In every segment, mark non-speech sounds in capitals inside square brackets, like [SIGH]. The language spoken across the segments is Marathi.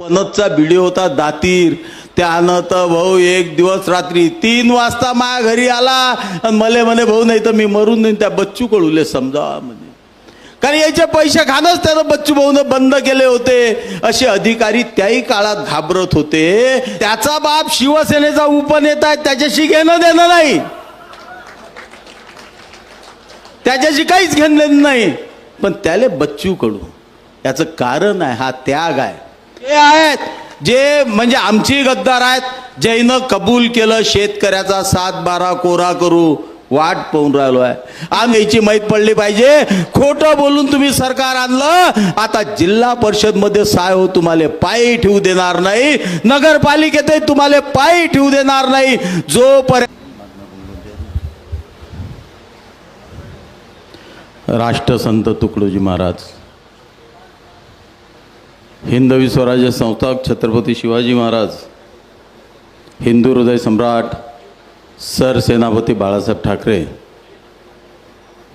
पनतचा व्हिडिओ होता दातीर. त्यानं तर भाऊ एक दिवस रात्री तीन वाजता माझ्या घरी आला. आणि मले म्हणे भाऊ नाही तर मी मरून नाही त्या बच्चू कडूले समजा म्हणे. कारण याचे पैसे खाणंच त्यानं बच्चू भाऊनं बंद केले होते. असे अधिकारी त्याही काळात घाबरत होते. त्याचा बाप शिवसेनेचा उपनेता आहे त्याच्याशी घेणं देणं नाही. त्याच्याशी काहीच घेणं देणं नाही. पण त्याले बच्चू कडू याचं कारण आहे हा त्याग आहे. हे आहेत. जे म्हणजे आमची गद्दार आहेत जैनं कबूल केलं शेतकऱ्याचा सात बारा कोरा करू वाट पाहून राहिलो आहे. आम्ही याची माहीत पडली पाहिजे. खोटं बोलून तुम्ही सरकार आणलं आता जिल्हा परिषदमध्ये साय हो तुम्हाला पायी ठेवू देणार नाही. नगरपालिकेतही तुम्हाला पायी ठेवू देणार नाही. जोपर्यंत राष्ट्रसंत तुकडोजी महाराज हिंदवी स्वराज्य संस्थापक छत्रपती शिवाजी महाराज हिंदू हृदय सम्राट सरसेनापती बाळासाहेब ठाकरे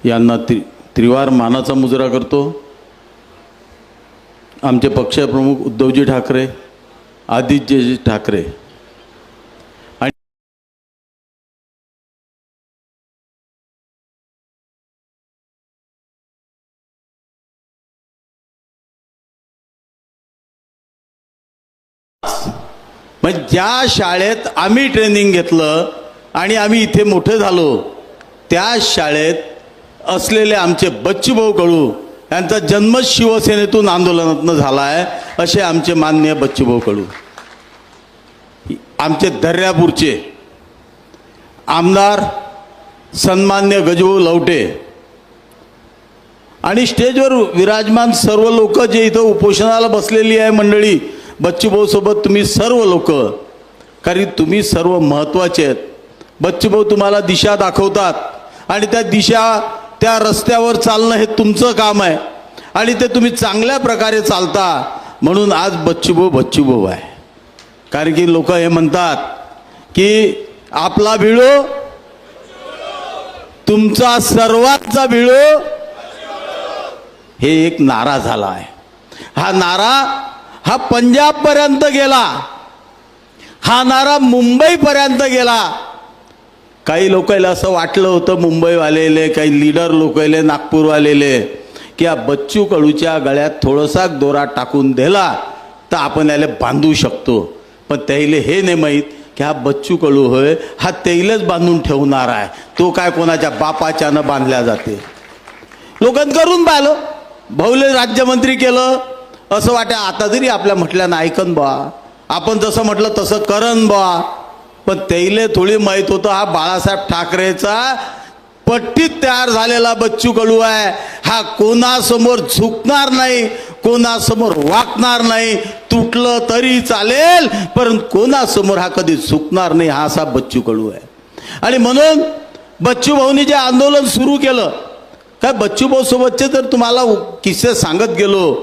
यांना त्रि त्रिवार मानाचा मुजरा करतो. आमचे पक्षप्रमुख उद्धवजी ठाकरे आदित्यजी ठाकरे मग ज्या शाळेत आम्ही ट्रेनिंग घेतलं आणि आम्ही इथे मोठे झालो त्या शाळेत असलेले आमचे बच्चूभाऊ कळू यांचा जन्म शिवसेनेतून आंदोलनातनं झाला आहे असे आमचे मान्य बच्चूभाऊ कळू आमचे दर्यापूरचे आमदार सन्मान्य गजभाऊ लवटे आणि स्टेजवर विराजमान सर्व लोक जे इथं उपोषणाला बसलेली आहे मंडळी बच्चूभाऊसोबत तुम्ही सर्व लोक कारण तुम्ही सर्व महत्त्वाचे आहेत. बच्चूभाऊ तुम्हाला दिशा दाखवतात आणि त्या दिशा त्या रस्त्यावर चालणं हे तुमचं काम आहे. आणि ते तुम्ही चांगल्या प्रकारे चालता. म्हणून आज बच्चूभाऊ बच्चूभाऊ आहे. कारण की लोक हे म्हणतात की आपला भिडो तुमचा सर्वांचा भिडो हे एक नारा झाला आहे. हा नारा हा पंजाबपर्यंत गेला. हा नारा मुंबईपर्यंत गेला. काही लोकांना असं वाटलं होतं मुंबईवालेले काही लीडर लोकांले नागपूरवालेले की या बच्चू कडूच्या गळ्यात थोडासा दोरा टाकून दिला तर आपण याला बांधू शकतो. पण त्याला हे नाही माहीत की हा बच्चू कडू होय हा तेलच बांधून ठेवणार आहे. तो काय कोणाच्या बापाच्यानं बांधल्या जाते? लोकांनी करून पाहिलं. भाऊले राज्यमंत्री केलं असं वाटतं आता जरी आपल्या म्हटल्यानं ऐकन बा. आपण जसं म्हटलं तसं करन बा. पण त्याईले थोडी माहीत होतं हा बाळासाहेब ठाकरेचा पट्टीत तयार झालेला बच्चू कडू आहे. हा कोणासमोर झुकणार नाही कोणासमोर वाकणार नाही तुटलं तरी चालेल परंतु कोणासमोर हा कधी झुकणार नाही हा असा बच्चू कडू आहे. आणि म्हणून बच्चू भाऊनी जे आंदोलन सुरू केलं काय बच्चूभाऊ सोबतचे तर तुम्हाला किस्से सांगत गेलो.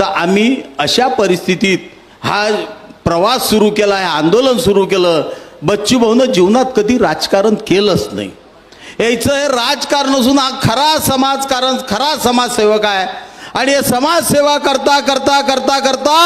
तर आम्ही अशा परिस्थितीत हा प्रवास सुरू केला आहे आंदोलन सुरू केलं. बच्चूभाऊनं जीवनात कधी राजकारण केलंच नाही. याचं हे राजकारण असून हा खरा समाजकारण खरा समाजसेवक आहे. आणि समाजसेवा करता करता करता करता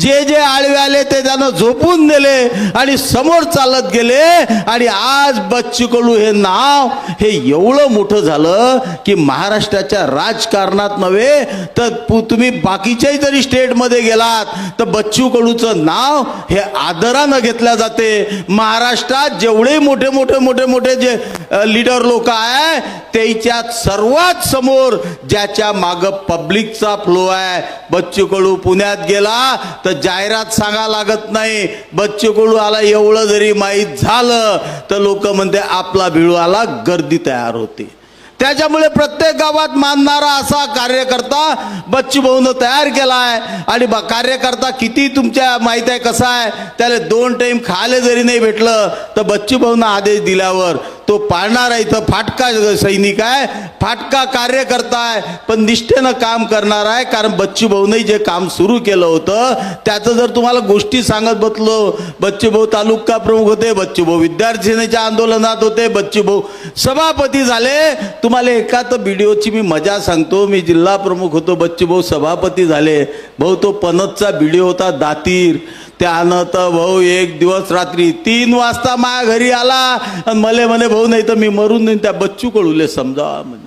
जे जे आळवे आले ते त्यानं झोपून दिले आणि समोर चालत गेले. आणि आज बच्चू कडू हे नाव हे एवढं मोठं झालं की महाराष्ट्राच्या राजकारणात नव्हे तर तुम्ही बाकीच्याही जरी स्टेटमध्ये गेलात तर बच्चू कडूचं नाव हे आदरानं घेतल्या जाते. महाराष्ट्रात जेवढे मोठे मोठे मोठे मोठे जे लीडर लोक आहे त्याच्यात सर्वात समोर ज्याच्या मागं पब्लिक पब्लिकचा फ्लो आहे. बच्चू कडू पुण्यात गेला तर जाहिरात सांगा लागत नाही. बच्चू कडू आला एवढं जरी माहीत झालं तर लोक म्हणते आपला भिडू आला गर्दी तयार होते. त्याच्यामुळे प्रत्येक गावात मानणारा असा कार्यकर्ता बच्चू भाऊनं तयार केला आहे आणि कार्यकर्ता किती तुमच्या माहीत आहे कसा आहे? त्याला दोन टाईम खायला जरी नाही भेटलं तर बच्चू भाऊनं आदेश दिल्यावर तो पाळणारा इथं फाटका सैनिक आहे फाटका कार्यकर्ता आहे पण निष्ठेनं काम करणार आहे कारण बच्चू भाऊनही जे काम सुरू केलं होतं त्याचं जर तुम्हाला गोष्टी सांगत बसलो बच्चू भाऊ तालुका प्रमुख होते बच्चू भाऊ विद्यार्थी आंदोलनात होते बच्चू भाऊ सभापती झाले. तुम्हाला एका तर व्हिडिओची मी मजा सांगतो मी जिल्हा प्रमुख होतो बच्चू भाऊ सभापती झाले. भाऊ तो पनतचा व्हिडिओ होता दातीर. त्यानं तर भाऊ एक दिवस रात्री तीन वाजता माझ्या घरी आला. आणि मले म्हणे भाऊ नाही तर मी मरून नाही त्या बच्चू कळूले समजा म्हणजे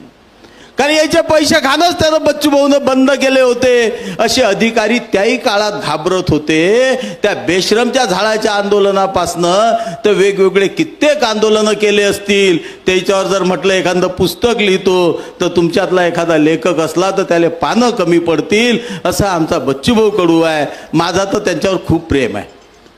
कारण याचे पैसे खाणंच त्यानं बच्चू भाऊनं बंद केले होते. असे अधिकारी त्याही काळात घाबरत होते. त्या बेश्रमच्या झाडाच्या आंदोलनापासनं तर वेगवेगळे कित्येक आंदोलनं केले असतील. त्याच्यावर जर म्हटलं एखादं पुस्तक लिहितो तर तुमच्यातला एखादा लेखक असला तर त्याला पानं कमी पडतील असा आमचा बच्चू भाऊ कडू आहे. माझा तर त्यांच्यावर खूप प्रेम आहे.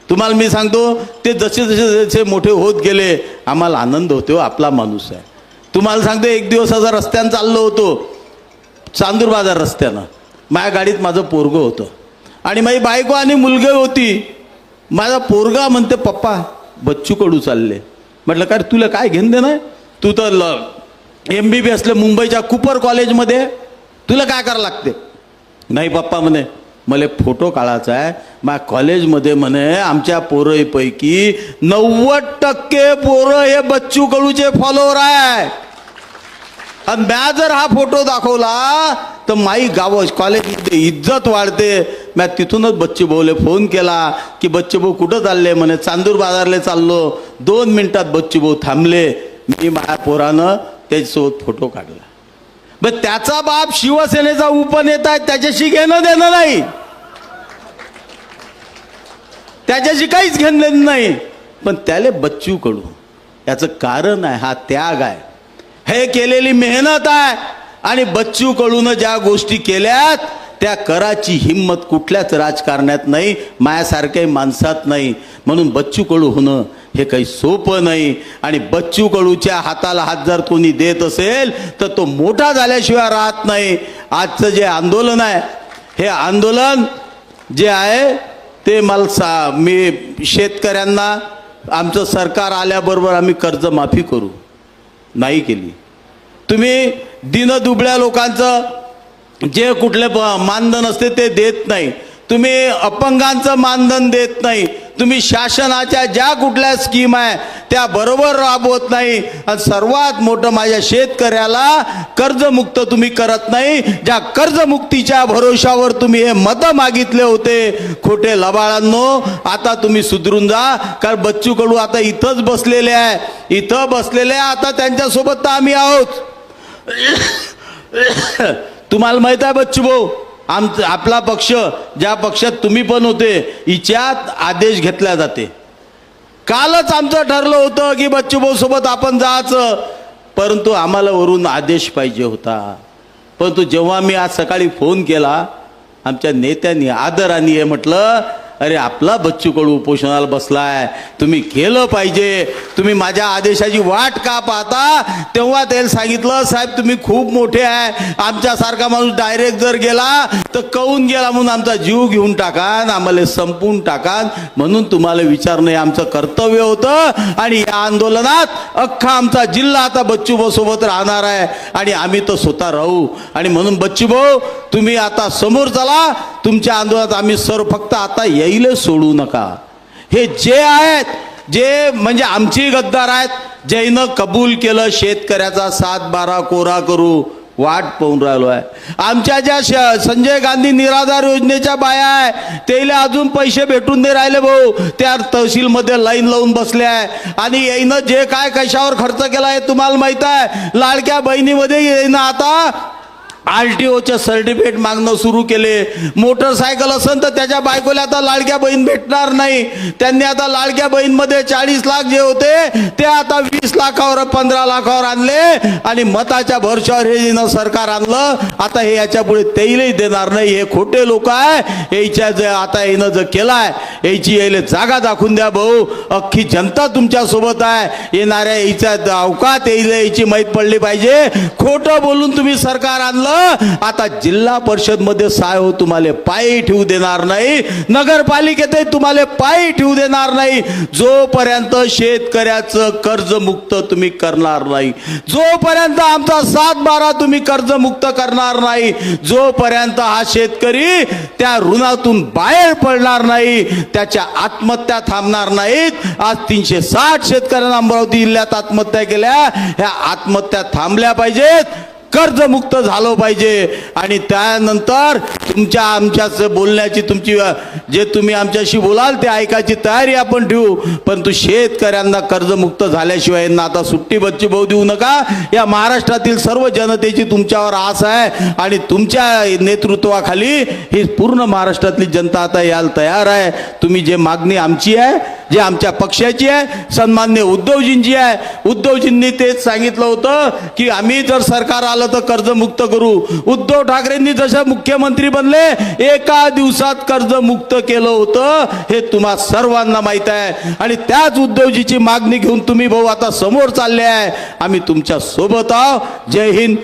तुम्हाला मी सांगतो ते जसे जसे जसे मोठे होत गेले आम्हाला आनंद होतो आपला माणूस आहे. तुम्हाला सांगतो एक दिवस असं रस्त्यानं चाललो होतो. चांदूर बाजार रस्त्यानं. माझ्या गाडीत माझं पोरगं होतं. आणि माझी बायको आणि मुलगी होती. माझा पोरगा म्हणते पप्पा बच्चू कडू चालले. म्हटलं काय तुला काय घेणं देणं आहे? तू तर ल एम बी बी असलं मुंबईच्या कुपर कॉलेजमध्ये. तुला काय करावं लागते? नाही पप्पा म्हणे मला फोटो काढायचा आहे. माझ्या कॉलेजमध्ये म्हणे आमच्या पोरईपैकी नव्वद टक्के पोरं हे बच्चू कडूचे फॉलोअर आहे आणि म्या जर हा फोटो दाखवला तर माई गाव कॉलेजमध्ये इज्जत वाढते. म्या तिथूनच बच्चे भाऊले फोन केला की बच्चे भाऊ कुठं चालले? म्हणे चांदूर बाजारले चाललो. दोन मिनिटात बच्चे भाऊ थांबले. मी माझ्या पोरानं त्याच्यासोबत फोटो काढला. मग त्याचा बाप शिवसेनेचा उपनेता आहे त्याच्याशी घेणं देणं नाही. त्याच्याशी काहीच घेणं देणं नाही. पण त्याले बच्चू कडू याचं कारण आहे हा त्याग आहे. हे केलेली मेहनत आहे. आणि बच्चू कडून ज्या गोष्टी केल्यात त्या कराची हिंमत कुठल्याच राजकारण्यात नाही मायासारख्याही माणसात नाही. म्हणून बच्चू कडू होणं हे काही सोपं नाही. आणि बच्चू कडूच्या हाताला हात जर कोणी देत असेल तर तो मोठा झाल्याशिवाय राहत नाही. आजचं जे आंदोलन आहे हे आंदोलन जे आहे ते मला सा मी शेतकऱ्यांना आमचं सरकार आल्याबरोबर आम्ही कर्जमाफी करू. नाही केली. तुम्ही दिनदुबळ्या लोकांचं जे कुठले मानधन असते ते देत नाही. तुम्ही अपंगांचं मानधन देत नाही. तुम्ही शासनाच्या ज्या कुठल्या स्कीम आहे त्या बरोबर राबवत नाही. आणि सर्वात मोठं माझ्या शेतकऱ्याला कर्जमुक्त तुम्ही करत नाही. ज्या कर्जमुक्तीच्या भरोशावर तुम्ही हे मतं मागितले होते खोटे लबाळांनो आता तुम्ही सुधरून जा. कारण बच्चू कडू आता इथंच बसलेले आहे. इथं बसलेले आहे आता त्यांच्यासोबत तर आम्ही आहोत. [COUGHS] तुम्हाला माहीत आहे बच्चू भाऊ आमचं आपला पक्ष ज्या पक्षात तुम्ही पण होते हिच्यात आदेश घेतला जाते. कालच आमचं ठरलं होतं की बच्चू सोबत आपण जायचं परंतु आम्हाला वरून आदेश पाहिजे होता. परंतु जेव्हा मी आज सकाळी फोन केला आमच्या नेत्यांनी आदराने हे म्हटलं अरे आपला बच्चू कडू उपोषणाला बसलाय. तुम्ही केलं पाहिजे. तुम्ही माझ्या आदेशाची वाट का पाहता? तेव्हा त्याला सांगितलं साहेब तुम्ही खूप मोठे आहे. आमच्यासारखा माणूस डायरेक्ट जर गेला तर कळून गेला म्हणून आमचा जीव घेऊन टाकान आम्हाला संपून टाकान. म्हणून तुम्हाला विचारणं हे आमचं कर्तव्य होतं. आणि या आंदोलनात अख्खा आमचा जिल्हा आता बच्चू सोबत राहणार आहे. आणि आम्ही तर स्वतः राहू. आणि म्हणून बच्चू भाऊ तुम्ही आता समोर चला. तुमच्या आंदोलनात आम्ही सर्व फक्त आता येईल सोडू नका. हे जे आहेत जे म्हणजे आमची गद्दार आहेत जैनं कबूल केलं शेतकऱ्याचा सात बारा कोरा करू वाट पाहून राहिलो आहे. आमच्या ज्या श- संजय गांधी निराधार योजनेच्या बाया आहे त्याला अजून पैसे भेटून नाही राहिले भाऊ. त्या तहसीलमध्ये लाईन लावून बसले आहे. आणि येईनं जे काय कशावर खर्च केला हे तुम्हाला माहीत आहे? लाडक्या बहिणीमध्ये येईनं आता आर टी ओचे सर्टिफिकेट मागणं सुरू केले. मोटरसायकल असेल तर त्याच्या बायकोला आता लाडक्या बहीण भेटणार नाही. त्यांनी आता लाडक्या बहीणमध्ये चाळीस लाख जे होते ते आता वीस लाखावर पंधरा लाखावर आणले आणि मताच्या भरशावर हे सरकार आणलं आता हे याच्यापुढे तेही देणार नाही. हे खोटे लोक आहे. याच्या जे आता हिनं जर केलाय याची यायला जागा दाखवून द्या भाऊ. अख्खी जनता तुमच्यासोबत आहे. येणाऱ्या याच्या अवकात येईल याची माहीत पडली पाहिजे. खोटं बोलून तुम्ही सरकार आणलं आता जिल्हा परिषदमध्ये साय हो तुम्हाला पायी ठेवू देणार नाही नगरपालिकेतही तुम्हाला पायी ठेवू देणार नाही. जोपर्यंत शेतकऱ्याचं कर्जमुक्त तुम्ही करणार नाही जोपर्यंत आमचा सात बारा तुम्ही कर्जमुक्त करणार नाही जोपर्यंत हा शेतकरी त्या ऋणातून बाहेर पडणार नाही त्याच्या आत्महत्या थांबणार नाहीत. आज तीनशे साठ शेतकऱ्यांना अमरावती जिल्ह्यात आत्महत्या केल्या. ह्या आत्महत्या थांबल्या पाहिजेत. कर्जमुक्त झालं पाहिजे. आणि त्यानंतर तुमच्या आमच्याच बोलण्याची तुमची जे तुम्ही आमच्याशी बोलाल ते ऐकायची तयारी आपण ठेवू. परंतु शेतकऱ्यांना कर्जमुक्त झाल्याशिवाय यांना आता सुट्टी बच्ची भाऊ देऊ नका. या महाराष्ट्रातील सर्व जनतेची तुमच्यावर आस आहे. आणि तुमच्या नेतृत्वाखाली ही पूर्ण महाराष्ट्रातली जनता आता यायला तयार आहे. तुम्ही जे मागणी आमची आहे जे आमच्या पक्षाची आहे सन्मान्य उद्धवजींची आहे. उद्धवजींनी तेच सांगितलं होतं की आम्ही जर सरकार आलं तर कर्जमुक्त करू. उद्धव ठाकरेंनी जसं मुख्यमंत्री बनले एका दिवसात कर्जमुक्त केलं होतं. हे तुम्हा सर्वांना माहीत आहे. आणि त्याच उद्धवजीची मागणी घेऊन तुम्ही भाऊ आता समोर चालले आहे. आम्ही तुमच्यासोबत आहो जय हिंद.